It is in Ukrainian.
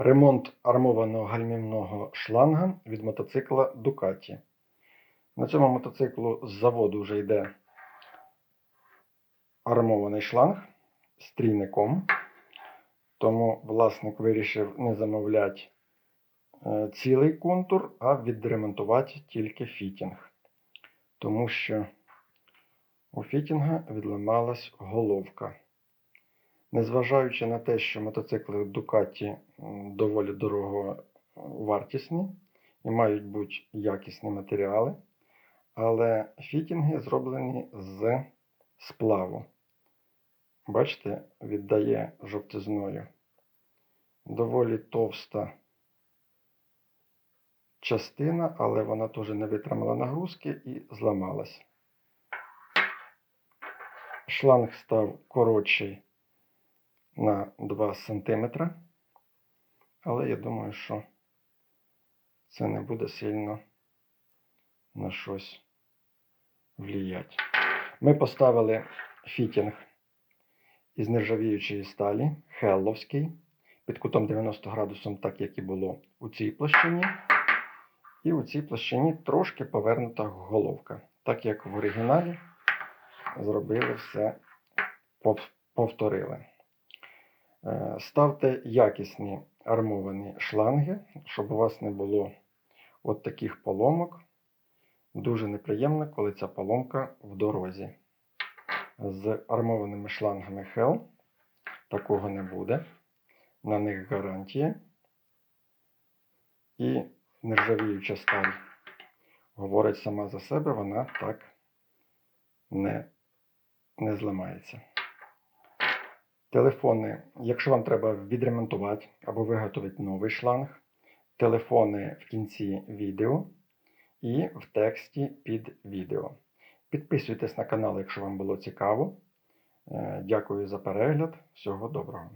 Ремонт армованого гальмівного шланга від мотоцикла Ducati. На цьому мотоциклу з заводу вже йде армований шланг з трійником. Тому власник вирішив не замовляти е, цілий контур, а відремонтувати тільки фітінг. Тому що у фітінга відламалась головка. Незважаючи на те, що мотоцикли Ducati доволі дорого вартісні і мають бути якісні матеріали, але фітінги зроблені з сплаву. Бачите, віддає жовтизною. Доволі товста частина, але вона теж не витримала нагрузки і зламалась. Шланг став коротший на 2 см, але я думаю, що це не буде сильно на щось вліяти. Ми поставили фітінг із нержавіючої сталі, хелловський, під кутом 90 градусом, так як і було у цій площині. І у цій площині трошки повернута головка, так як в оригіналі зробили все, повторили. Е, Ставте якісні армовані шланги, щоб у вас не було от таких поломок. Дуже неприємно, коли ця поломка в дорозі. З армованими шлангами Hell такого не буде. На них гарантія. І нержавіюча сталь говорить сама за себе, вона так не, не зламається. Телефони, якщо вам треба відремонтувати або виготовити новий шланг, телефони в кінці відео і в тексті під відео. Підписуйтесь на канал, якщо вам було цікаво. Е, Дякую за перегляд. Всього доброго.